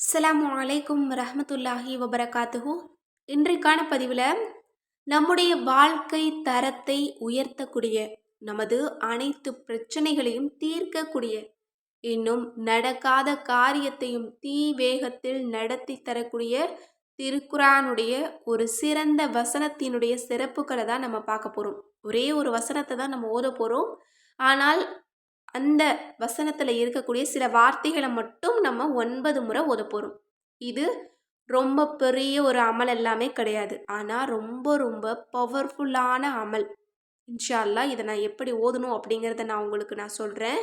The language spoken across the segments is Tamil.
அஸ்லாம் அலைக்கும் ரஹமத்துல்லாஹி வபரகாத்துஹூ. இன்றைக்கான பதிவில் நம்முடைய வாழ்க்கை தரத்தை உயர்த்தக்கூடிய நமது அனைத்து பிரச்சனைகளையும் தீர்க்கக்கூடிய இன்னும் நடக்காத காரியத்தையும் தீ வேகத்தில் நடத்தி தரக்கூடிய திருக்குரானுடைய ஒரு சிறந்த வசனத்தினுடைய சிறப்புகளை தான் நம்ம பார்க்க போகிறோம் ஒரே ஒரு வசனத்தை தான் நம்ம ஓத போகிறோம் ஆனால் அந்த வசனத்தில் இருக்கக்கூடிய சில வார்த்தைகளை மட்டும் நம்ம ஒன்பது முறை ஓத போகிறோம் இது ரொம்ப பெரிய ஒரு அமல் எல்லாமே கிடையாது. ஆனால் ரொம்ப ரொம்ப பவர்ஃபுல்லான அமல். இன்ஷால்லா இதை நான் எப்படி ஓதணும் அப்படிங்கிறத நான் உங்களுக்கு நான் சொல்கிறேன்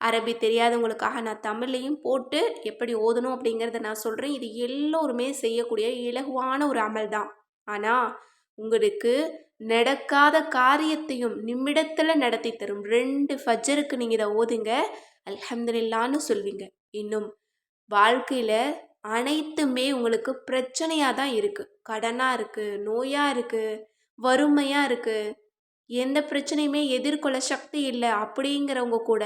அரபி தெரியாதவங்களுக்காக நான் தமிழ்லையும் போட்டு எப்படி ஓதணும் அப்படிங்கிறத நான் சொல்கிறேன் இது எல்லோருமே செய்யக்கூடிய இலகுவான ஒரு அமல் தான். ஆனால் உங்களுக்கு நடக்காத காரியத்தையும் நிமிடத்தில் நடத்தி தரும். ரெண்டு ஃபஜருக்கு நீங்கள் இதை ஓதுங்க. அல்ஹம்துலில்லான்னு சொல்வீங்க. இன்னும் வாழ்க்கையில் அனைத்துமே உங்களுக்கு பிரச்சனையாக தான் இருக்குது கடனாக இருக்குது நோயாக இருக்குது வறுமையாக இருக்குது எந்த பிரச்சனையுமே எதிர்கொள்ள சக்தி இல்லை அப்படிங்கிறவங்க கூட.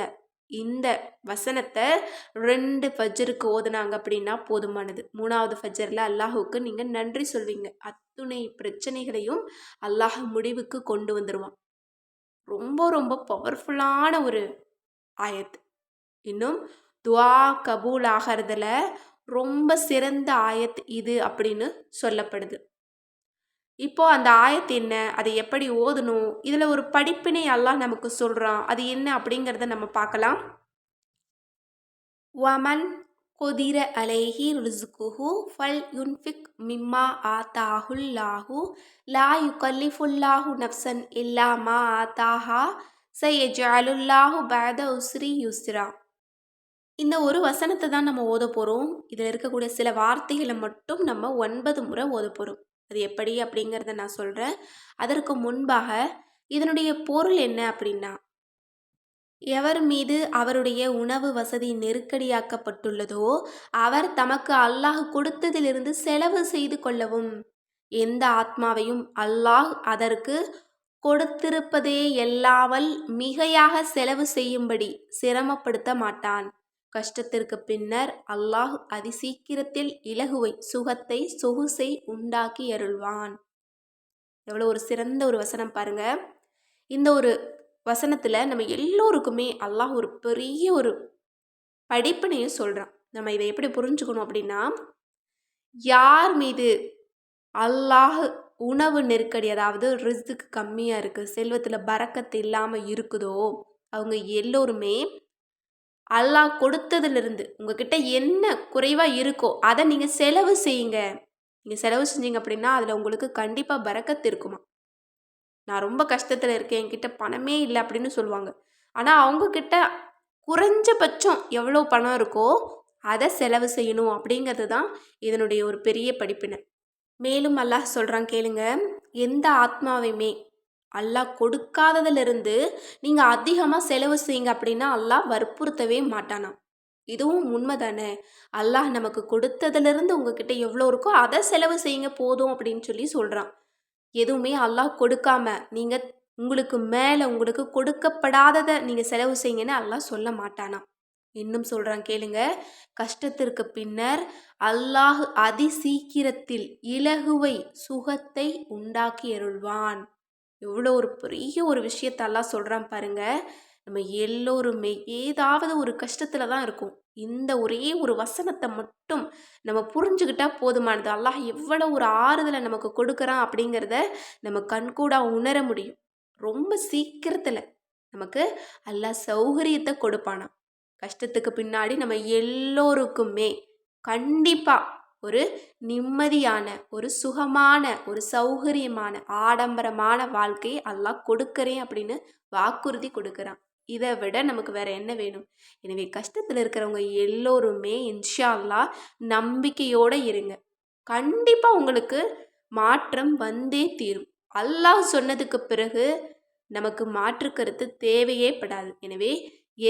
இந்த வசனத்தை ரெண்டு ஃபஜ்ருக்கு ஓதுனாங்க அப்படின்னா போதுமானது. மூணாவது ஃபஜ்ரில் அல்லாஹுக்கு நீங்கள் நன்றி சொல்வீங்க. அத்துணை பிரச்சனைகளையும் அல்லாஹ் முடிவுக்கு கொண்டு வந்துடுவான் ரொம்ப ரொம்ப பவர்ஃபுல்லான ஒரு ஆயத்து. இன்னும் துவா கபூல் ஆகிறதுல ரொம்ப சிறந்த ஆயத் இது அப்படின்னு சொல்லப்படுது. இப்போ அந்த ஆயத்து என்ன? அதை எப்படி ஓதணும்? இதில் ஒரு படிப்பினை எல்லாம் நமக்கு சொல்கிறான் அது என்ன அப்படிங்கிறத நம்ம பார்க்கலாம். வமன் கொதிர அலைஹி ருசுகுஹு ஃபல் யுன்ஃபிக் மிம்மா ஆத்தாஹுல்லாஹு லா யுகல்லிஃபுல்லாஹு நப்சன் இல்லாமா ஆத்தாஹா சையஜாலுல்லாஹு பேத உஸ்ரி யுஸ்ரா. இந்த ஒரு வசனத்தை தான் நம்ம ஓத போகிறோம் இதில் இருக்கக்கூடிய சில வார்த்தைகளை மட்டும் நம்ம ஒன்பது முறை ஓத போகிறோம் அது எப்படி அப்படிங்கிறத நான் சொல்கிறேன் அதற்கு முன்பாக இதனுடைய பொருள் என்ன அப்படின்னா எவர் மீது அவருடைய உணவு வசதி நெருக்கடியாக்கப்பட்டுள்ளதோ அவர் தமக்கு அல்லாஹ் கொடுத்ததிலிருந்து செலவு செய்து கொள்ளவும் எந்த ஆத்மாவையும் அல்லாஹ் அதற்கு கொடுத்திருப்பதே எல்லாமல் மிகையாக செலவு செய்யும்படி சிரமப்படுத்த மாட்டான். கஷ்டத்திற்கு பின்னர் அல்லாஹ் அதிசீக்கிரத்தில் இலகுவை சுகத்தை சொகுசை உண்டாக்கி அருள்வான். எவ்வளோ ஒரு சிறந்த ஒரு வசனம் பாருங்க. இந்த ஒரு வசனத்தில் நம்ம எல்லோருக்குமே அல்லாஹ் ஒரு பெரிய ஒரு படிப்பினையும் சொல்கிறான் நம்ம இதை எப்படி புரிஞ்சுக்கணும் அப்படின்னா யார் மீது அல்லாஹ் உணவு நெருக்கடி அதாவது ரிஸ்க்கு கம்மியாக இருக்குது செல்வத்தில் பறக்கத்து இல்லாமல் இருக்குதோ அவங்க எல்லோருமே அல்லாஹ் கொடுத்ததுலேருந்து உங்ககிட்ட என்ன குறைவாக இருக்கோ அதை நீங்கள் செலவு செய்யுங்க. நீங்கள் செலவு செஞ்சீங்க அப்படின்னா அதில் உங்களுக்கு கண்டிப்பாக பறக்கத்து இருக்குமா? நான் ரொம்ப கஷ்டத்தில் இருக்கேன் என்கிட்ட பணமே இல்லை அப்படின்னு சொல்லுவாங்க. ஆனால் அவங்கக்கிட்ட குறைஞ்சபட்சம் எவ்வளோ பணம் இருக்கோ அதை செலவு செய்யணும் அப்படிங்கிறது தான் இதனுடைய ஒரு பெரிய படிப்பினை. மேலும் அல்லாஹ் சொல்கிறான் கேளுங்க. எந்த ஆத்மாவையுமே அல்லாஹ் கொடுக்காததுலேருந்து நீங்கள் அதிகமாக செலவு செய்யுங்க அப்படின்னா அல்லாஹ் வற்புறுத்தவே மாட்டானா? இதுவும் உண்மை தானே அல்லாஹ் நமக்கு கொடுத்ததுலேருந்து உங்ககிட்ட எவ்வளோ இருக்கோ அதை செலவு செய்யுங்க போதும் அப்படின்னு சொல்லி சொல்கிறான் எதுவுமே அல்லாஹ் கொடுக்காம நீங்கள் உங்களுக்கு மேலே உங்களுக்கு கொடுக்கப்படாததை நீங்கள் செலவு செய்யுங்கன்னு அல்லாஹ் சொல்ல மாட்டானா? இன்னும் சொல்கிறான் கேளுங்க. கஷ்டத்திற்கு பின்னர் அல்லாஹ் அதி சீக்கிரத்தில் இலகுவை சுகத்தை உண்டாக்கி அருள்வான். எவ்வளோ ஒரு பெரிய ஒரு விஷயத்தெல்லாம் சொல்கிறான் பாருங்க. நம்ம எல்லோருமே ஏதாவது ஒரு கஷ்டத்தில் தான் இருக்கும். இந்த ஒரே ஒரு வசனத்தை மட்டும் நம்ம புரிஞ்சுக்கிட்டா போதுமானது. அல்லாஹ் எவ்வளோ ஒரு ஆறுதலை நமக்கு கொடுக்குறான் அப்படிங்கிறத நம்ம கண்கூடாக உணர முடியும். ரொம்ப சீக்கிரத்தில் நமக்கு அல்லாஹ் சௌகரியத்தை கொடுப்பானா கஷ்டத்துக்கு பின்னாடி நம்ம எல்லோருக்குமே கண்டிப்பாக ஒரு நிம்மதியான ஒரு சுகமான ஒரு சௌகரியமான ஆடம்பரமான வாழ்க்கையை அல்லாஹ் கொடுக்குறேன் அப்படின்னு வாக்குறுதி கொடுக்குறான். இதை விட நமக்கு வேற என்ன வேணும்? எனவே கஷ்டத்தில் இருக்கிறவங்க எல்லோருமே இன்ஷா அல்லா நம்பிக்கையோடு இருங்க. கண்டிப்பாக உங்களுக்கு மாற்றம் வந்தே தீரும். அல்லாஹ் சொன்னதுக்கு பிறகு நமக்கு மாற்று கருத்து தேவையே படாது. எனவே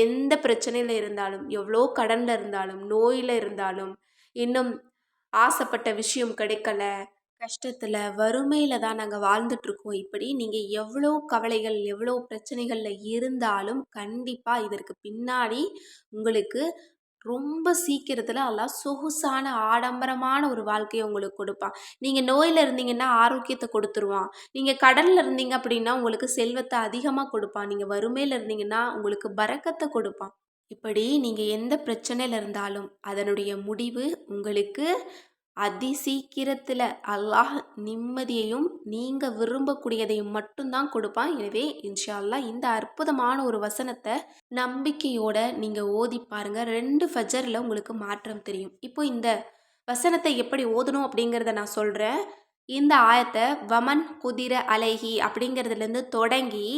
எந்த பிரச்சனையில் இருந்தாலும் எவ்வளோ கடனில் இருந்தாலும் நோயில் இருந்தாலும் இன்னும் ஆசைப்பட்ட விஷயம் கிடைக்கல. கஷ்டத்தில் வறுமையில் தான் நாங்கள் வாழ்ந்துட்டுருக்கோம். இப்படி நீங்கள் எவ்வளோ கவலைகள் எவ்வளோ பிரச்சனைகளில் இருந்தாலும் கண்டிப்பாக இதற்கு பின்னாடி உங்களுக்கு ரொம்ப சீக்கிரத்தில் எல்லாம் சொகுசான ஆடம்பரமான ஒரு வாழ்க்கையை உங்களுக்கு கொடுப்பான். நீங்கள் நோயில் இருந்தீங்கன்னா ஆரோக்கியத்தை கொடுத்துருவான். நீங்கள் கடலில் இருந்தீங்க அப்படின்னா உங்களுக்கு செல்வத்தை அதிகமாக கொடுப்பான். நீங்கள் வறுமையில் இருந்தீங்கன்னா உங்களுக்கு பறக்கத்தை கொடுப்பான். இப்படி நீங்கள் எந்த பிரச்சனையில் இருந்தாலும் அதனுடைய முடிவு உங்களுக்கு அதி சீக்கிரத்தில் அல்லாஹ் நிம்மதியையும் நீங்கள் விரும்பக்கூடியதையும் மட்டும்தான் கொடுப்பான். எனவே இன்ஷா அல்லா இந்த அற்புதமான ஒரு வசனத்தை நம்பிக்கையோட நீங்கள் ஓதி பாருங்கள் ரெண்டு ஃபஜரில் உங்களுக்கு மாற்றம் தெரியும். இப்போ இந்த வசனத்தை எப்படி ஓதணும் அப்படிங்கிறத நான் சொல்கிறேன் இந்த ஆயத்தை வமன் குதிர அலைஹி அப்படிங்கிறதுலேருந்து தொடங்கி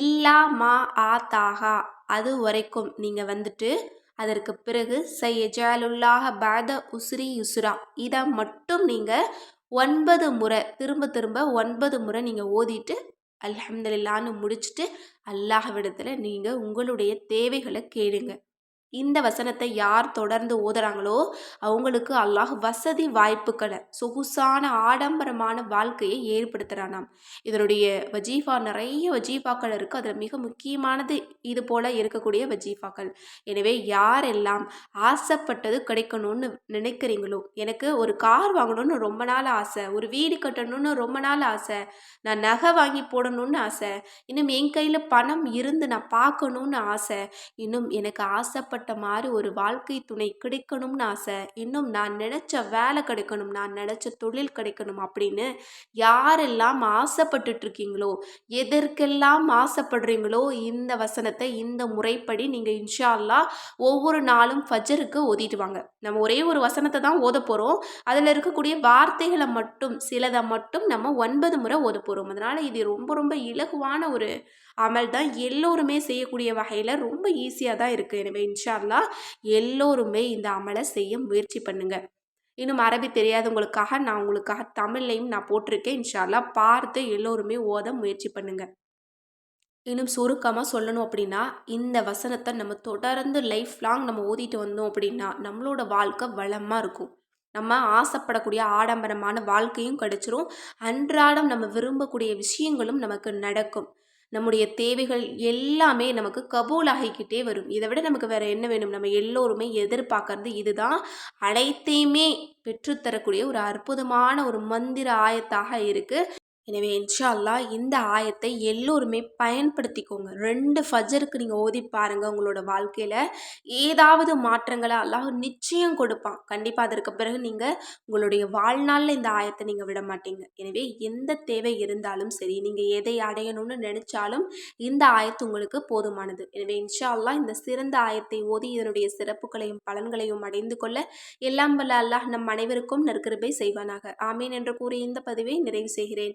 இல்லா மா ஆ தாகா அது வரைக்கும் நீங்கள் வந்துட்டு அதற்கு பிறகு சையஜாலுல்லாஹ பாத உஸ்ரி யுஸ்ரா இதை மட்டும் நீங்கள் ஒன்பது முறை திரும்ப திரும்ப ஒன்பது முறை நீங்கள் ஓதிட்டு அல்ஹம்துலில்லான்னு முடிச்சுட்டு அல்லாஹ்விடத்தில் நீங்கள் உங்களுடைய தேவைகளை கேளுங்க. இந்த வசனத்தை யார் தொடர்ந்து ஓதுறாங்களோ அவங்களுக்கு அல்லாஹ் வசதி வாய்ப்புகளை சொகுசான ஆடம்பரமான வாழ்க்கையை ஏற்படுத்துகிறானாம் இதனுடைய வஜீஃபா நிறைய வஜீஃபாக்கள் இருக்குது அதில் மிக முக்கியமானது இது போல் இருக்கக்கூடிய வஜீஃபாக்கள். எனவே யாரெல்லாம் ஆசைப்பட்டது கிடைக்கணும்னு நினைக்கிறீங்களோ எனக்கு ஒரு கார் வாங்கணும்னு ரொம்ப நாள் ஆசை ஒரு வீடு கட்டணும்னு ரொம்ப நாள் ஆசை நான் நகை வாங்கி போடணும்னு ஆசை இன்னும் என் கையில் பணம் இருந்து நான் பார்க்கணுன்னு ஆசை இன்னும் எனக்கு ஆசைப்பட்ட ஆசைப்பட்ட மாதிரி ஒரு வாழ்க்கை துணை கிடைக்கணும்னு ஆசை. இன்னும் நான் நினச்ச வேலை கிடைக்கணும் நான் நினச்ச தொழில் கிடைக்கணும் அப்படின்னு யாரெல்லாம் ஆசைப்பட்டுட்டு இருக்கீங்களோ எதற்கெல்லாம் ஆசைப்படுறீங்களோ இந்த வசனத்தை இந்த முறைப்படி நீங்கள் இன்ஷா அல்லா ஒவ்வொரு நாளும் ஃபஜருக்கு ஓதிட்டு வாங்க. நம்ம ஒரே ஒரு வசனத்தை தான் ஓத போகிறோம் அதில் இருக்கக்கூடிய வார்த்தைகளை மட்டும் சிலதை மட்டும் நம்ம ஒன்பது முறை ஓத போகிறோம் அதனால் இது ரொம்ப ரொம்ப இலகுவான ஒரு அமல் தான் எல்லோருமே செய்யக்கூடிய வகையில் ரொம்ப ஈஸியாக தான் இருக்குது எனவே இன்ஷால்லா எல்லோருமே இந்த அமலை செய்ய முயற்சி பண்ணுங்கள் இன்னும் அரபி தெரியாதவங்களுக்காக நான் உங்களுக்காக தமிழ்லையும் நான் போட்டிருக்கேன். இன்ஷால்லா பார்த்து எல்லோருமே ஓத முயற்சி பண்ணுங்கள் இன்னும் சுருக்கமாக சொல்லணும் அப்படின்னா இந்த வசனத்தை நம்ம தொடர்ந்து லைஃப் லாங் நம்ம ஓதிட்டு வந்தோம் அப்படின்னா நம்மளோட வாழ்க்கை வளமாக இருக்கும். நம்ம ஆசைப்படக்கூடிய ஆடம்பரமான வாழ்க்கையும் கிடைச்சிரும். அன்றாடம் நம்ம விரும்பக்கூடிய விஷயங்களும் நமக்கு நடக்கும். நம்முடைய தேவைகள் எல்லாமே நமக்கு கபூல் ஆகிக்கிட்டே வரும். இதை விட நமக்கு வேறு என்ன வேணும்? நம்ம எல்லோருமே எதிர்பார்க்கறது இதுதான். அனைத்தையுமே பெற்றுத்தரக்கூடிய ஒரு அற்புதமான ஒரு மந்திர ஆயத்தாக இருக்குது எனவே இன்ஷா அல்லா இந்த ஆயத்தை எல்லோருமே பயன்படுத்திக்கோங்க. ரெண்டு ஃபஜருக்கு நீங்கள் ஓதி பாருங்கள் உங்களோட வாழ்க்கையில். ஏதாவது மாற்றங்களை அல்லாஹ் நிச்சயம் கொடுப்பான். கண்டிப்பாக அதற்கு பிறகு நீங்கள் உங்களுடைய வாழ்நாளில் இந்த ஆயத்தை நீங்கள் விட மாட்டீங்க. எனவே எந்த தேவை இருந்தாலும் சரி நீங்கள் எதை அடையணும்னு நினச்சாலும் இந்த ஆயத்து உங்களுக்கு போதுமானது. எனவே இன்ஷா அல்லா இந்த சிறந்த ஆயத்தை ஓதி இதனுடைய சிறப்புகளையும் பலன்களையும் அடைந்து கொள்ள எல்லாம் வல்ல அல்லாஹ் நம் அனைவருக்கும் நற்கிருபை செய்வானாக. ஆமீன் என்று கூறி இந்த பதிவை நிறைவு செய்கிறேன்.